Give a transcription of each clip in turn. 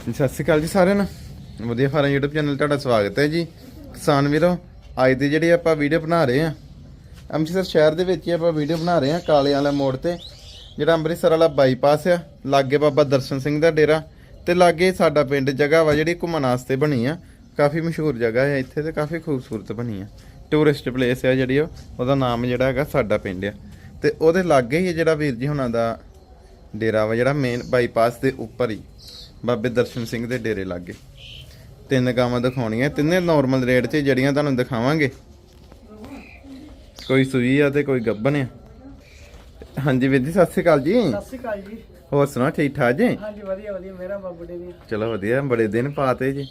ਸਤਿ ਸ਼੍ਰੀ ਅਕਾਲ ਜੀ ਸਾਰਿਆਂ ਨੂੰ। ਵਧੀਆ ਫਾਰਮ YouTube ਚੈਨਲ ਤੁਹਾਡਾ ਸਵਾਗਤ ਹੈ ਜੀ। ਕਿਸਾਨ ਵੀਰੋ, ਅੱਜ ਦੀ ਜਿਹੜੀ ਆਪਾਂ ਵੀਡੀਓ ਬਣਾ ਰਹੇ ਹਾਂ, ਅੰਮ੍ਰਿਤਸਰ ਸ਼ਹਿਰ ਦੇ ਵਿੱਚ ਹੀ ਆਪਾਂ ਵੀਡੀਓ ਬਣਾ ਰਹੇ ਹਾਂ ਕਾਲੇ ਵਾਲਾ ਮੋੜ ਤੇ, ਜਿਹੜਾ ਅੰਮ੍ਰਿਤਸਰ ਵਾਲਾ ਬਾਈਪਾਸ ਆ, ਲਾਗੇ ਬਾਬਾ ਦਰਸ਼ਨ ਸਿੰਘ ਦਾ ਡੇਰਾ ਤੇ ਲਾਗੇ ਸਾਡਾ ਪਿੰਡ ਜਗ੍ਹਾ ਵਾ ਜਿਹੜੀ ਘੁੰਮਣ ਵਾਸਤੇ ਬਣੀ ਆ। ਕਾਫੀ ਮਸ਼ਹੂਰ ਜਗ੍ਹਾ ਹੈ ਇੱਥੇ ਤੇ ਕਾਫੀ ਖੂਬਸੂਰਤ ਬਣੀ ਆ। ਟੂਰਿਸਟ ਪਲੇਸ ਆ ਜਿਹੜੀ ਉਹ, ਉਹਦਾ ਨਾਮ ਜਿਹੜਾ ਹੈਗਾ ਸਾਡਾ ਪਿੰਡ ਆ। ਤੇ ਉਹਦੇ ਲਾਗੇ ਹੀ ਜਿਹੜਾ ਵੀਰ ਜੀ ਹੁਣਾਂ ਦਾ ਡੇਰਾ ਵਾ ਜਿਹੜਾ ਮੇਨ ਬਾਈਪਾਸ ਦੇ ਉੱਪਰ ਹੀ। ਬਾਬੇ ਦਰਸ਼ਨ ਸਿੰਘ ਦੇ ਡੇਰੇ ਲਾਗੇ। ਤਿੰਨ ਗਾਵਾਂ ਦਿਖਾਉਣੀਆਂ ਤਿੰਨੇ ਨਾਰਮਲ ਰੇਟ 'ਚ ਜਿਹੜੀਆਂ ਤੁਹਾਨੂੰ ਦਿਖਾਵਾਂਗੇ। ਕੋਈ ਸੂਈ ਆ ਤੇ ਕੋਈ ਗੱਬਨ ਆ। ਹਾਂਜੀ ਵੀਰ ਜੀ ਸਤਿ ਸ਼੍ਰੀ ਅਕਾਲ ਜੀ। ਸਤਿ ਸ਼੍ਰੀ ਅਕਾਲ ਜੀ। ਹੋਰ ਸੁਣਾ ਠੀਕ ਠਾਕ ਜੀ? ਹਾਂਜੀ ਵਧੀਆ ਵਧੀਆ ਮੇਰਾ ਬਾਬੂ ਦੀ ਚਲੋ ਵਧੀਆ ਬੜੇ ਦਿਨ ਪਾਤੇ ਜੀ।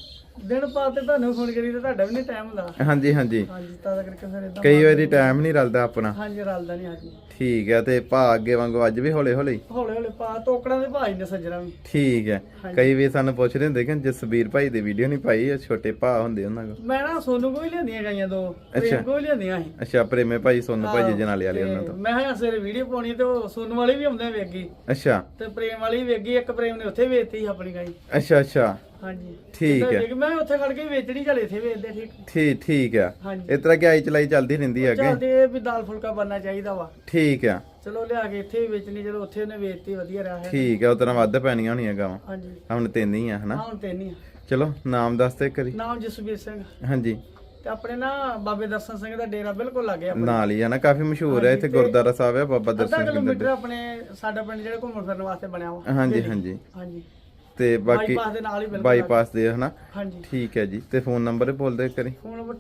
ਦਿਨ ਪਾ ਤੇ ਤੁਹਾਨੂੰ ਫੋਨ ਕਰੀ ਤੇ ਤੁਹਾਡਾ ਵੀ ਨਹੀਂ ਟਾਈਮ ਹੁੰਦਾ। ਹਾਂਜੀ ਹਾਂਜੀ। ਹਾਂਜੀ ਤਾਂ ਕਰਕੇ ਫਿਰ ਇਦਾਂ ਕਈ ਵਾਰੀ ਟਾਈਮ ਨਹੀਂ ਰਲਦਾ ਆਪਣਾ। ਹਾਂਜੀ ਰਲਦਾ ਨਹੀਂ ਹਾਂਜੀ ਠੀਕ ਹੈ ਤੇ ਭਾ ਅੱਗੇ ਵਾਂਗੂ ਅੱਜ ਵੀ ਹੌਲੇ ਹੌਲੇ? ਹੀ? ਹੌਲੇ ਹੌਲੇ ਪਾ ਤੋਕੜਾਂ ਦੇ ਭਾਈ ਨੇ ਸੱਜਣਾ ਵੀ। ਠੀਕ ਹੈ। ਕਈ ਵੀ ਸਾਨੂੰ ਪੁੱਛਦੇ ਹੁੰਦੇ ਕਿ ਜਸਬੀਰ ਭਾਈ ਦੀ ਵੀਡੀਓ ਨਹੀਂ ਪਾਈ ਇਹ ਛੋਟੇ ਭਾ ਹੁੰਦੇ ਉਹਨਾਂ ਕੋਲ। ਮੈਂ ਨਾ ਸੋਨੂ ਕੋਈ ਲਿਆਂਦੀਆਂ ਗਾਈਆਂ ਦੋ। ਪ੍ਰੇਮ ਕੋਈ ਲਿਆਂਦੀਆਂ ਸੀ। ਅੱਛਾ ਪ੍ਰੇਮੇ ਭਾਈ ਸੋਨੂੰ ਭਾਈ ਜਨਾਲੇ ਵਾਲੇ ਉਹਨਾਂ ਤੇ। ਮੈਂ ਕਿਹਾ ਸਵੇਰੇ ਵੀਡੀਓ ਪਾਉਣੀ ਤੇ ਉਹ ਸੋਨੂ ਵਾਲੀ ਵੀ ਆਉਂਦੇ ਵੇਗੀ ਅੱਛਾ। ਤੇ ਪ੍ਰੇਮ ਵਾਲੀ ਵੇਗੀ ਇੱਕ ਪ੍ਰੇਮ ਨੇ ਉੱਥੇ ਵੇਚਤੀ ਆਪਣੀ ਗਾਈ। ਅੱਛਾ ਅੱਛਾ। ਹਾਂਜੀ। ਠੀਕ ਤੇ ਹੈ। ਮੈਂ ਉੱਥੇ ਖੜ ਕੇ ਵੇਚਣੀ ਚਲੇ ਇੱਥੇ ਵੇਚਦੇ ਠੀਕ। ਠੀਕ ਠੀਕ ਆ ਹਾਂਜੀ। ਇਸ ਤਰ੍ਹਾਂ ਕਿ ਆਈ ਚਲਾਈ ਚੱਲਦੀ ਰਹਿੰਦੀ ਹੈ ਅੱਗੇ? ਚੱਲਦੇ ਵੀ ਦਾਲ ਫੁਲਕਾ ਬਣਨਾ ਚਾਹੀਦਾ ਵਾ। ਠੀਕ ਆ ਚਲੋ ਲਿਆ ਕੇ ਇੱਥੇ ਵੀ ਵੇਚਣੀ ਚਲੋ ਉੱਥੇ ਉਹਨੇ ਵੇਚਤੀ ਵਧੀਆ ਰਿਹਾ ਹੈ। ਠੀਕ ਆ ਉਤਰਾ ਵੱਧ ਪੈਣੀਆਂ ਹੋਣੀਆਂ ਗਾਵਾਂ। ਹਾਂਜੀ। ਹੁਣ ਤਿੰਨ ਹੀ ਆ ਹਨਾ? ਹਾਂ ਹੁਣ ਤਿੰਨ ਹੀ ਆ। ਚਲੋ ਨਾਮ ਦੱਸ ਤੇ ਕਰੀ ਨਾਮ ਜਸਵੀਰ ਸਿੰਘ। ਹਾਂਜੀ। ਤੇ ਆਪਣੇ ਨਾ ਬਾਬੇ ਦਰਸ਼ਨ ਸਿੰਘ ਦਾ ਡੇਰਾ ਬਿਲਕੁਲ ਲੱਗੇ ਆਪਣੇ। ਨਾਲ ਹੀ ਆ ਨਾ ਕਾਫੀ ਮਸ਼ਹੂਰ ਹੈ ਇੱਥੇ ਗੁਰਦੁਆਰਾ ਸਾਹਿਬ ਹੈ ਬਾਬਾ ਅੱਧਾ ਦਰਸ਼ਨ ਸਿੰਘ ਕਿਲੋਮੀਟਰ ਦਾ ਆਪਣੇ ਸਾਡਾ ਪਿੰਡ ਜਿਹੜਾ ਘੁੰਮਣ ਫਿਰਨ ਵਾਸਤੇ ਬਣਿਆ ਵਾ। ਹਾਂਜੀ ਹਾਂਜੀ। ਹਾਂਜੀ। ਤੇ ਬਾਕੀ ਬਾਈਪਾਸ ਦੇ ਹਨਾ? ਠੀਕ ਹੈ ਜੀ। ਤੇ ਫੋਨ ਨੰਬਰ ਬੋਲਦੇ ਕਰੀ ਫੋਨ ਨੰਬਰ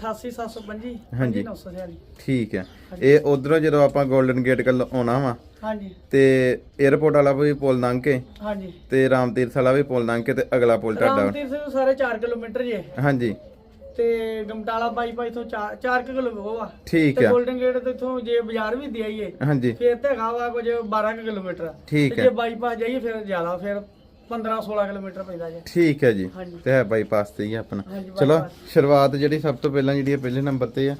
ਹਾਂਜੀ। 946 ਠੀਕ ਹੈ। ਇਹ ਉਧਰੋਂ ਜਦੋਂ ਆਪਾਂ 골ਡਨ ਗੇਟ ਕੋਲ ਆਉਣਾ ਵਾ ਹਾਂਜੀ। ਤੇ 에어ਪੋਰਟ ਵਾਲਾ ਵੀ ਪੁਲ ਲੰਘ ਕੇ ਹਾਂਜੀ। ਤੇ ਰਾਮਤੀਰਥ ਵਾਲਾ ਵੀ ਪੁਲ ਲੰਘ ਕੇ ਤੇ ਅਗਲਾ ਪੁਲ ਤੁਹਾਡਾ। ਰਾਮਤੀਰਥ ਤੋਂ ਸਾਰੇ 4 ਕਿਲੋਮੀਟਰ ਜੇ। ਹਾਂਜੀ। ਤੇ ਗਮਟਾਲਾ ਬਾਈਪਾਸ ਤੋਂ 4 4 ਕਿਲੋ ਹੋਵਾ ਠੀਕ ਹੈ ਤੇ ਗੇਟ ਤੋਂ ਇਥੋਂ ਜੇ ਬਾਜ਼ਾਰ ਵੀ ਦਿਆਈਏ ਹਾਂਜੀ। ਫਿਰ ਤੇ ਹੈਗਾ ਵਾ ਕੁਝ 12 ਕਿਲੋਮੀਟਰ। ਠੀਕ ਹੈ ਜੇ ਬਾਈਪਾਸ ਜਾਈਏ ਫਿਰ ਜ਼ਿਆਦਾ ਫਿਰ 15 16 ਕਿਲੋਮੀਟਰ ਪੈਂਦਾ ਜੇ। ਠੀਕ ਹੈ ਜੀ। ਹਾਂਜੀ। ਤੇ ਹੈ ਬਾਈਪਾਸ ਤੇ ਹੀ ਆ ਆਪਣਾ। ਹਾਂਜੀ, ਚਲੋ। ਸ਼ੁਰੂਆਤ ਜਿਹੜੀ ਸਭ ਤੋਂ ਪਹਿਲਾਂ ਜਿਹੜੀ ਹੈ ਪਹਿਲੇ ਨੰਬਰ ਤੇ ਆ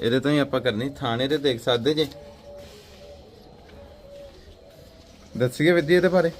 ਇਹਦੇ ਤੋਂ ਹੀ ਆਪਾਂ ਕਰਨੀ। ਥਾਣੇ ਤੇ ਦੇਖ ਸਕਦੇ ਜੇ। ਦੱਸੀਏ ਵਿਧੀ ਇਹਦੇ ਬਾਰੇ।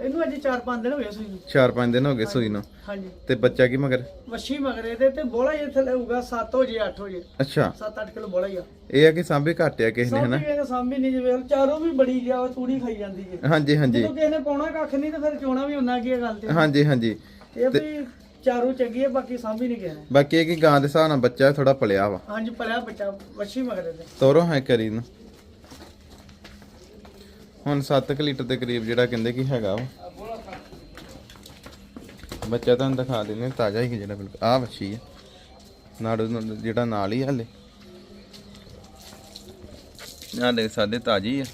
ਇਹਨੂੰ ਅਜੇ 4-5 ਦਿਨ ਹੋ ਗਏ ਸੂਈ ਨੂੰ। 4-5 ਦਿਨ ਹੋ ਗਏ ਸੂਈ ਨੂੰ। ਹਾਂਜੀ। ਤੇ ਬੱਚਾ ਕੀ ਮਗਰ? ਮੱਛੀ ਮਗਰੇ ਦੇ ਤੇ ਬੋਲਾ ਹੀ ਇੱਥੇ ਹੋਊਗਾ 7 ਹੋ ਜੇ 8 ਹੋ ਜੇ। ਅੱਛਾ। 7-8 ਕਿਲੋ ਬੋਲਾ ਹੀ ਆ। ਇਹ ਆ ਕਿ ਸਾਂਭੇ ਘੱਟ ਆ ਕਿਸੇ ਨੇ ਹਨਾ? ਸਾਂਭੀ ਨਹੀਂ ਜਿਵੇਂ ਚਾਰੋਂ ਵੀ ਬੜੀ ਜਾ ਤੂੜੀ ਖਾਈ ਜਾਂਦੀ ਹੈ ਹਾਂਜੀ ਹਾਂਜੀ। ਜਦੋਂ ਕਿਸੇ ਨੇ ਪਾਉਣਾ ਕੱਖ ਨਹੀਂ ਤੇ ਫਿਰ ਚੋਣਾ ਵੀ ਉਹਨਾਂ ਕੀ ਗੱਲ ਤੇ। ਹਾਂਜੀ ਹਾਂਜੀ। ਇਹ ਵੀ ਚਾਰੂ ਚੰਗੀ ਹੈ ਬਾਕੀ ਸਾਂਭੀ ਨਹੀਂ ਨੇ। ਬਾਕੀ ਇਹ ਕਿ ਗਾਂ ਦੇ ਹਿਸਾਬ ਨਾਲ ਬੱਚਾ ਥੋੜਾ ਪਲਿਆ ਵਾ। ਹਾਂਜੀ ਪਲਿਆ ਬੱਚਾ ਮੱਛੀ ਮਗਰੇ ਦੇ ਤੋਰੋ ਹੈ ਕਰੀ ਨੂੰ ਹੁਣ 7 ਲੀਟਰ ਦੇ ਕਰੀਬ ਜਿਹੜਾ ਕਹਿੰਦੇ ਕਿ ਹੈਗਾ ਵਾ। ਬੱਚਾ ਤੁਹਾਨੂੰ ਦਿਖਾ ਦਿੰਦੇ ਤਾਜ਼ਾ ਹੀ ਕਿ ਜਿਹੜਾ ਬਿਲਕੁਲ। ਆਹ ਬੱਚੀ ਹੈ ਨਾੜੂ ਜਿਹੜਾ ਨਾਲ ਹੀ ਹਲੇ। ਆਹ ਦੇਖ, ਸਾਡੇ ਤਾਜ਼ੀ ਹੈ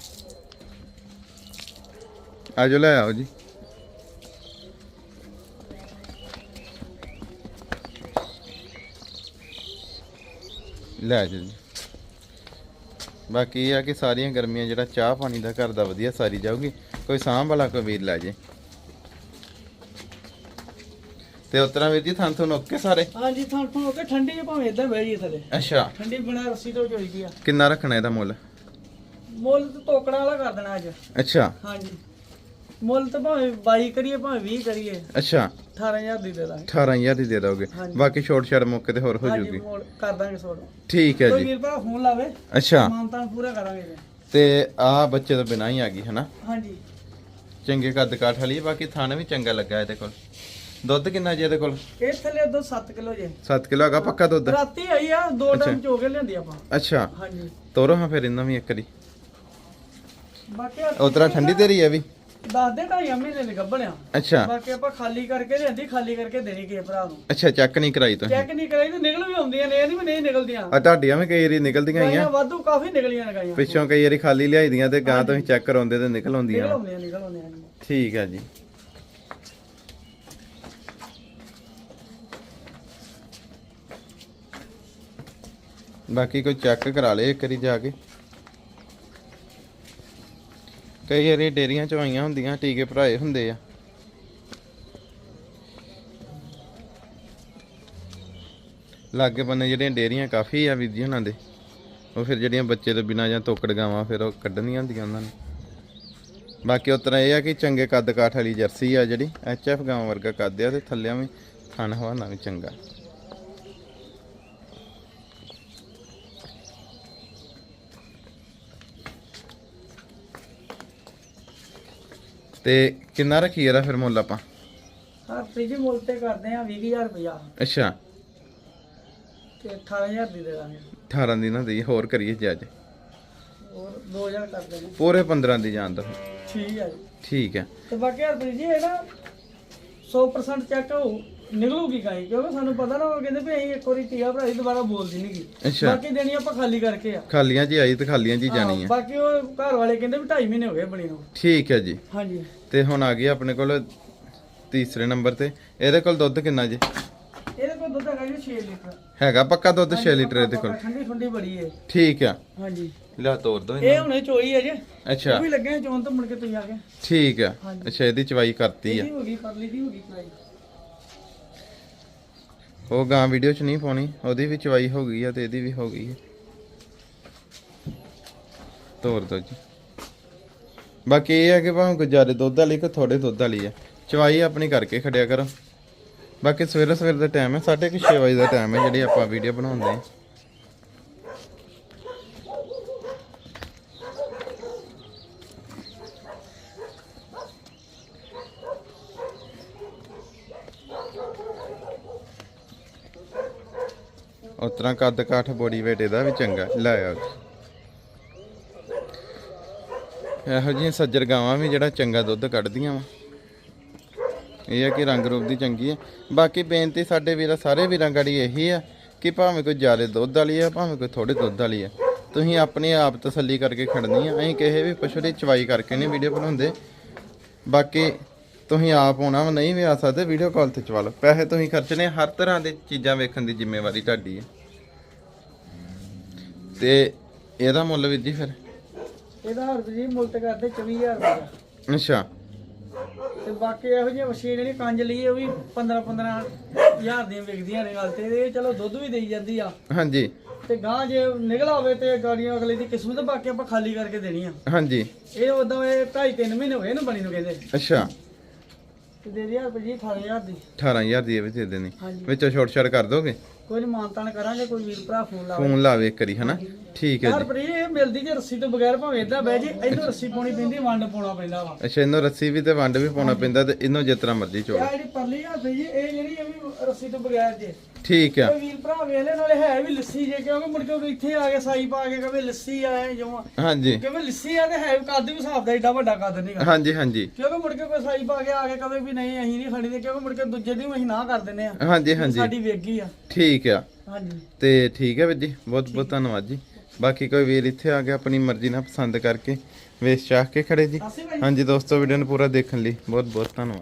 ਆਜੋ ਲੈ ਆਓ ਜੀ। ਲੈ ਜਾਓ ਜੀ। ਬਾਕੀ ਇਹ ਆ ਕਿ ਸਾਰੀਆਂ ਗਰਮੀਆਂ ਜਿਹੜਾ ਚਾਹ ਪਾਣੀ ਦਾ ਘਰ ਦਾ ਵਧੀਆ ਸਾਰੀ ਜਾਊਗੀ। ਕੋਈ ਸਾਂਭ ਵਾਲਾ ਕੋਈ ਵੀਰ ਲੈ ਜੇ। ਤੇ ਉਤਰਾ ਵੀਰ ਜੀ ਥਾਂ ਤੋਂ ਨੋਕੇ ਸਾਰੇ? ਹਾਂਜੀ ਥਾਂ ਥਾਂ ਹੋ ਕੇ ਠੰਡੀ ਭਾਵੇਂ ਇਦਾਂ ਬਹਿ ਜੀ ਥੱਲੇ ਅੱਛਾ। ਠੰਡੀ ਬਿਨਾ ਰੱਸੀ ਤੋਂ ਚੋਈ ਦੀ ਆ। ਕਿੰਨਾ ਰੱਖਣਾ ਇਹਦਾ ਮੁੱਲ? ਮੁੱਲ ਤੇ ਵਾਲਾ ਕਰ ਦੇਣਾ ਅੱਜ। ਅੱਛਾ। ਹਾਂਜੀ। ਮੁੱਲ ਤਾਂ ਭਾਵੇਂ 22 ਕਰੀਏ ਭਾਵੇਂ 20 ਕਰੀਏ। ਅੱਛਾ। 18000 ਦੀ ਦੇ ਦਾਂਗੇ। 18000 ਦੀ ਦੇ ਦੋਗੇ। ਹਾਂਜੀ। ਬਾਕੀ ਛੋਟ ਛੜ ਮੌਕੇ ਤੇ ਹੋਰ ਹੋ ਹਾਂਜੀ ਜੂਗੀ। ਮੁੱਲ ਕਰ ਦਾਂਗੇ ਸੋੜ ਠੀਕ ਹੈ ਕੋਈ ਜੀ। ਵੀਰ ਭਰਾ ਫੋਨ ਲਾਵੇ। ਅੱਛਾ। ਮਾਨਤਾਂ ਪੂਰਾ ਕਰਾਂਗੇ ਜੀ। ਤੇ ਆ ਬੱਚੇ ਤੋਂ ਬਿਨਾਂ ਹੀ ਆ ਗਈ ਹਨਾ? ਹਾਂਜੀ। ਚੰਗੇ ਕੱਦ ਕਾਠ ਵਾਲੀ ਬਾਕੀ ਥਾਣਾ ਵੀ ਚੰਗਾ ਲੱਗਾ ਇਹਦੇ ਕੋਲ। ਦੁੱਧ ਕਿੰਨਾ ਜੀ ਇਹਦੇ ਕੋਲ? ਇਹ ਥੱਲੇ ਦੋ 7 ਕਿਲੋ ਜੇ। 7 ਕਿਲੋ ਹੈਗਾ ਪੱਕਾ ਦੁੱਧ? ਰਾਤੀ ਆਈ ਆ ਦੋ ਟਾਈਮ ਚੋ ਕੇ ਲਿਆਂਦੀ ਆਪਾਂ। ਅੱਛਾ। ਹਾਂਜੀ। ਤੋਰੋ ਹਾਂ ਫਿਰ ਇਹਨਾਂ ਵੀ ਇੱਕ ਵਾਰੀ ਬਾਕੀ ਉਤਰਾ ਠੰਡੀ ਤੇਰੀ ਹੈ ਵੀ? ਦੱਸ ਦੇ ਢਾਈ ਮਹੀਨੇ ਨੇ ਗੱਭਣਿਆ। ਅੱਛਾ। ਬਾਕੀ ਆਪਾਂ ਖਾਲੀ ਕਰਕੇ ਲਿਆਂਦੀ ਖਾਲੀ ਕਰਕੇ ਦੇਣੀ ਕਿਸੇ ਭਰਾ ਨੂੰ। ਅੱਛਾ ਚੈੱਕ ਨਹੀਂ ਕਰਾਈ ਤੁਸੀਂ? ਚੈੱਕ ਨਹੀਂ ਕਰਾਈ ਤੇ ਨਿਕਲ ਵੀ ਆਉਂਦੀਆਂ ਨੇ ਇਹ ਨਹੀਂ ਵੀ ਨਹੀਂ ਨਿਕਲਦੀਆਂ। ਆ ਤੁਹਾਡੀਆਂ ਵੀ ਕਈ ਵਾਰੀ ਨਿਕਲਦੀਆਂ ਹੀ ਆ ਗਾਈਆਂ ਵਾਧੂ ਕਾਫੀ ਨਿਕਲੀਆਂ ਨੇ ਗਾਈਆਂ। ਪਿੱਛੋਂ ਕਈ ਵਾਰੀ ਖਾਲੀ ਲਿਆਈ ਦੀਆਂ ਤੇ ਗਾਂ ਤੁਸੀਂ ਚੈੱਕ ਕਰਾਉਂਦੇ ਤੇ ਨਿਕਲ ਨਿਕਲ ਆਉਂਦੀਆਂ ਆਉਂਦੀਆਂ ਨਿਕਲ ਆਉਂਦੀਆਂ। ਨੇ। ਠੀਕ ਜੀ। ਬਾਕੀ ਕੋਈ ਚੈੱਕ ਕਰਾ ਲੇ ਇੱਕ ਵਾਰੀ ਜਾ ਕੇ। ਕਈ ਵਾਰੀ ਡੇਰੀਆਂ ਚ ਆਈਆਂ ਹੁੰਦੀਆਂ, ਟੀਕੇ ਭਰਾਏ ਹੁੰਦੇ ਆ। ਲਾਗੇ ਬੰਨੇ ਜਿਹੜੀਆਂ ਡੇਰੀਆਂ ਕਾਫੀ ਆ ਵੀਰ ਜੀ ਉਹਨਾਂ ਦੇ, ਉਹ ਫਿਰ ਜਿਹੜੀਆਂ ਬੱਚੇ ਤੋਂ ਬਿਨਾ ਜਾਂ ਤੋਕੜ ਗਾਵਾਂ ਫਿਰ ਉਹ ਕੱਢਣੀਆਂ ਹੁੰਦੀਆਂ ਉਹਨਾਂ ਨੇ। ਬਾਕੀ ਉਤਰਾ ਇਹ ਆ ਕਿ ਚੰਗੇ ਕੱਦ ਕਾਠ ਵਾਲੀ ਜਰਸੀ ਆ ਜਿਹੜੀ, ਐਚ ਐਫ ਗਾਂ ਵਰਗਾ ਕੱਦ ਆ ਤੇ ਥੱਲਿਆਂ ਵੀ ਥਣ ਹਵਾਨਾ ਵੀ ਚੰਗਾ। ਤੇ ਕਿੰਨਾ ਰੱਖੀ ਇਹਦਾ ਫਿਰ ਮੁੱਲ ਆਪਾਂ? ਹਾਂ ਜੀ ਮੁੱਲ ਤੇ ਕਰਦੇ ਆ 20000 ਰੁਪਇਆ ਅੱਛਾ। ਤੇ 18000 ਦੀ ਦੇ ਦਾਂਗੇ। 18 ਦੀ ਨਾ ਦੀ ਹੋਰ ਕਰੀਏ ਜੀ ਅੱਜ। ਹੋਰ 2000 ਕਰ ਦੇਣੇ ਪੂਰੇ 15 ਦੀ ਜਾਣ ਦੋ। ਠੀਕ ਹੈ ਜੀ। ਠੀਕ ਹੈ ਤੇ ਬਾਕੀ ਹਰਪ੍ਰੀਤ ਜੀ ਇਹ ਨਾ 100% ਚੈੱਕ ਹੋ ਨਿਕਲੂਗੀ ਗਾਈ ਕਿਉਂਕਿ ਸਾਨੂੰ ਪਤਾ ਨਾ ਉਹ ਕਹਿੰਦੇ ਵੀ ਅਸੀਂ ਇੱਕ ਵਾਰੀ ਟੀਆ ਭਰਾਈ ਦੁਬਾਰਾ ਬੋਲਦੀ ਨਹੀਂਗੀ ਅੱਛਾ। ਬਾਕੀ ਦੇਣੀ ਆਪਾਂ ਖਾਲੀ ਕਰਕੇ ਆ। ਖਾਲੀਆਂ ਜੀ ਆਈ ਤੇ ਖਾਲੀਆਂ ਜੀ ਜਾਣੀ ਹਾਂ, ਹੈ ਬਾਕੀ ਉਹ ਘਰ ਵਾਲੇ ਕਹਿੰਦੇ ਵੀ 2.5 ਮਹੀਨੇ ਹੋ ਗਏ ਬਣੀ ਨੂੰ। ਠੀਕ ਹੈ ਜੀ। ਹਾਂਜੀ। ਤੇ ਹੁਣ ਆ ਗਈ ਆਪਣੇ ਕੋਲ ਤੀਸਰੇ ਨੰਬਰ ਤੇ। ਇਹਦੇ ਕੋਲ ਦੁੱਧ ਕਿੰਨਾ ਜੀ? ਇਹਦੇ ਕੋਲ ਦੁੱਧ ਹੈਗਾ ਜੀ 6 ਲੀਟਰ। ਹੈਗਾ ਪੱਕਾ ਦੁੱਧ 6 ਲੀਟਰ ਇਹਦੇ ਕੋਲ? ਠੰਡੀ ਠੰਡੀ ਬੜੀ ਹੈ ਠੀਕ ਆ। ਹਾਂਜੀ। ਲਿਆ ਤੋੜ ਦੋ ਇਹ ਹੁਣੇ ਚੋਈ ਹੈ ਜੇ। ਅੱਛਾ। ਉਹ ਵੀ ਲੱਗੇ ਚੋਣ ਤੋਂ ਮੁੜ ਕੇ ਤੁਸੀਂ ਆ ਗਏ। ਠੀਕ ਆ। ਹਾਂਜੀ। ਅੱਛਾ ਇਹਦੀ ਚਵਾਈ ਕਰਤੀ ਆ। ਇਹਦੀ ਹੋ ਗਈ ਪਰਲੀ ਦੀ ਹੋ ਗਈ ਚਵਾਈ। ਉਹ ਗਾਂ ਵੀਡੀਓ ਚ ਨਹੀਂ ਪਾਉਣੀ, ਉਹਦੀ ਵੀ ਚਵਾਈ ਹੋ ਗਈ ਆ ਤੇ ਇਹਦੀ ਵੀ ਹੋ ਗਈ ਹੈ ਤੋੜ ਦੋ ਜੀ। ਬਾਕੀ ਇਹ ਹੈ ਕਿ ਭਾਵੇਂ ਗੁਜ਼ਾਰੇ ਦੁੱਧ ਵਾਲੀ ਕਿ ਥੋੜੇ ਦੁੱਧ ਵਾਲੀ ਆ। ਚਵਾਈ ਆਪਣੀ ਕਰਕੇ ਖੜਿਆ ਕਰੋ। ਬਾਕੀ ਸਵੇਰੇ ਸਵੇਰੇ ਦਾ ਟਾਈਮ ਹੈ 6:30 ਵਜੇ ਦਾ ਟਾਈਮ ਹੈ ਜਿਹੜੀ ਆਪਾਂ ਵੀਡੀਓ ਬਣਾਉਂਦੇ ਹਾਂ ਉਸ ਤਰ੍ਹਾਂ ਕੱਦ ਕਾਠ ਬੋਡੀ ਵੇਟ ਇਹਦਾ ਵੀ ਚੰਗਾ। ਲੈ ਆਓ ਇਹੋ ਜਿਹੀਆਂ ਸੱਜਰ ਗਾਵਾਂ ਵੀ ਜਿਹੜਾ ਚੰਗਾ ਦੁੱਧ ਕੱਢਦੀਆਂ ਵਾ। ਇਹ ਆ ਕਿ ਰੰਗ ਰੂਪ ਦੀ ਚੰਗੀ ਹੈ ਬਾਕੀ ਬੇਨਤੀ ਸਾਡੇ ਵੀਰਾਂ, ਸਾਰੇ ਵੀਰਾਂ ਗਾੜੀ ਇਹੀ ਆ ਕਿ ਭਾਵੇਂ ਕੋਈ ਜ਼ਿਆਦਾ ਦੁੱਧ ਵਾਲੀ ਆ, ਭਾਵੇਂ ਕੋਈ ਥੋੜੇ ਦੁੱਧ ਵਾਲੀ ਆ, ਤੁਸੀਂ ਆਪਣੇ ਆਪ ਤਸੱਲੀ ਕਰਕੇ ਖੜਨੀ ਆ। ਅਸੀਂ ਕਿਸੇ ਵੀ ਪਸ਼ੂ ਦੀ ਚਵਾਈ ਕਰਕੇ ਨਹੀਂ ਵੀਡੀਓ ਬਣਾਉਂਦੇ। ਬਾਕੀ ਤੁਸੀਂ ਆਪ ਹੋਣਾ ਵਾ ਨਹੀਂ ਵੀ ਆ ਸਕਦੇ ਵੀਡੀਓ ਕਾਲ ਤੇ ਚਵਾ ਲਓ। ਪੈਸੇ ਤੁਸੀਂ ਖਰਚਣੇ ਹਰ ਤਰ੍ਹਾਂ ਦੇ ਚੀਜ਼ਾਂ ਵੇਖਣ ਦੀ ਜ਼ਿੰਮੇਵਾਰੀ ਤੁਹਾਡੀ ਹੈ ਤੇ ਇਹਦਾ ਮੁੱਲ ਵੀ ਜੀ ਫਿਰ? ਇਹਦਾ ਹਰਪ੍ਰੀਤ ਜੀ ਮੁੱਲ ਤੇ ਕਰਦੇ 24000 ਰੁਪਇਆ। ਅੱਛਾ। ਤੇ ਬਾਕੀ ਇਹੋ ਜਿਹੀ ਮਸ਼ੀਨ ਜਿਹੜੀ ਕੰਜ ਲਈ ਉਹ ਵੀ 15 15000 ਦੀਆਂ ਵਿਕਦੀਆਂ ਨੇ ਗੱਲ ਤੇ। ਇਹ ਚਲੋ ਦੁੱਧ ਵੀ ਦੇਈ ਜਾਂਦੀ ਆ। ਹਾਂਜੀ। ਤੇ ਗਾਂ ਜੇ ਨਿਕਲ ਆਵੇ ਤੇ ਗਾੜੀਆਂ ਅਗਲੇ ਦੀ ਕਿਸਮਤ ਬਾਕੀ ਆਪਾਂ ਖਾਲੀ ਕਰਕੇ ਦੇਣੀ ਆ। ਹਾਂਜੀ। ਇਹ ਉਦੋਂ ਇਹ 2.5 3 ਮਹੀਨੇ ਹੋਏ ਨਾ ਬਣੀ ਨੂੰ ਕਹਿੰਦੇ। ਅੱਛਾ। ਤੇ ਦੇ ਦਿਆ ਜੀ 18000 ਦੀ। 18000 ਦੀ ਇਹ ਵੀ ਦੇ ਦੇਣੀ। ਹਾਂਜੀ। ਵਿੱਚੋਂ ਛੋਟ ਛੜ ਕਰ ਦੋਗੇ? ਕੋਈ ਨਹੀਂ ਮਾਨਤਾਨ ਕਰਾਂਗੇ ਕੋਈ ਵੀਰ ਭਰਾ ਫੋਨ ਲਾਵੇ। ਫੋਨ ਲਾਵੇ ਇੱਕ ਵਾਰੀ ਹਨਾ? ਠੀਕ ਹੈ ਯਾਰ ਜੀ। ਇਹ ਮਿਲਦੀ ਜੇ ਰੱਸੀ ਤੋਂ ਬਗੈਰ ਭਾਵੇਂ ਇਦਾਂ ਬਹਿ ਜੇ ਇਹਨੂੰ ਰੱਸੀ ਪਾਉਣੀ ਪੈਂਦੀ ਵੰਡ ਪਾਉਣਾ ਪੈਂਦਾ ਵਾ। ਅੱਛਾ ਇਹਨੂੰ ਰੱਸੀ ਵੀ ਤੇ ਵੰਡ ਵੀ ਪਾਉਣਾ ਪੈਂਦਾ ਤੇ ਇਹਨੂੰ ਜਿਸ ਤਰ੍ਹਾਂ ਮਰਜ਼ੀ ਚੋੜ ਆ ਜਿਹੜੀ ਪਰਲੀ ਹੱਥ ਜੀ ਇਹ ਜਿਹੜੀ ਇਹ ਰੱਸੀ ਤੋਂ ਬਗੈਰ ਜੇ। ਠੀਕ ਆ। ਇਹ ਵੀਰ ਭਰਾ ਵੇਖ ਲੈ ਨਾਲੇ ਹੈ ਵੀ ਲੱਸੀ ਜੇ ਕਿਉਂਕਿ ਮੁੜ ਕੇ ਕੋਈ ਇੱਥੇ ਆ ਕੇ ਸਾਈ ਪਾ ਕੇ ਕਵੇ ਲੱਸੀ ਆਏ ਜਿਉਂ ਹਾਂਜੀ। ਕਿਉਂਕਿ ਲੱਸੀ ਆ ਤੇ ਹੈ ਕੱਦ ਵੀ ਹਿਸਾਬ ਦਾ ਏਡਾ ਵੱਡਾ ਕੱਦ ਨਹੀਂਗਾ ਹਾਂਜੀ ਹਾਂਜੀ। ਕਿਉਂਕਿ ਮੁੜ ਕੇ ਕੋਈ ਸਾਈ ਪਾ ਕੇ ਆ ਕੇ ਕਵੇ ਵੀ ਨਹੀਂ ਅਸੀਂ ਨਹੀਂ ਖੜੀ ਦੇ ਕਿਉਂਕਿ ਮੁੜ ਕੇ ਦੂਜੇ ਦੀ ਵੀ ਅਸੀਂ ਨਾ ਕਰ ਦਿੰਦੇ ਆ। ਹਾਂਜੀ ਹਾਂਜੀ। ਸਾਡੀ ਵੇਗੀ ਆ। ਠੀਕ ਆ। ਹਾਂਜੀ। ਤੇ ਠੀਕ ਹੈ ਵੀਰ ਜੀ ਬਹੁਤ ਬਹੁਤ ਧੰਨਵਾਦ ਜੀ। ਬਾਕੀ ਕੋਈ ਵੀਰ ਇੱਥੇ ਆ ਕੇ ਆਪਣੀ ਮਰਜ਼ੀ ਨਾਲ ਪਸੰਦ ਕਰਕੇ ਵੇਚ ਚਾਹ ਕੇ ਖੜੇ ਜੀ। ਹਾਂਜੀ ਦੋਸਤੋ ਵੀਡੀਓ ਨੂੰ ਪੂਰਾ ਦੇਖਣ ਲਈ ਬਹੁਤ ਬਹੁਤ ਧੰਨਵਾਦ।